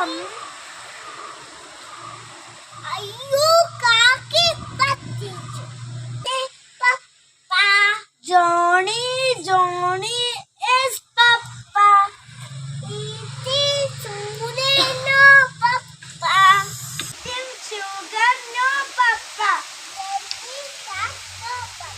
Um, you kaki pati. Papa Johnny, Johnny is Papa. Iti chule no Papa. Tim sugar no Papa. Tim sugar no Papa.